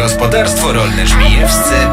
Gospodarstwo Rolne Żmijewscy.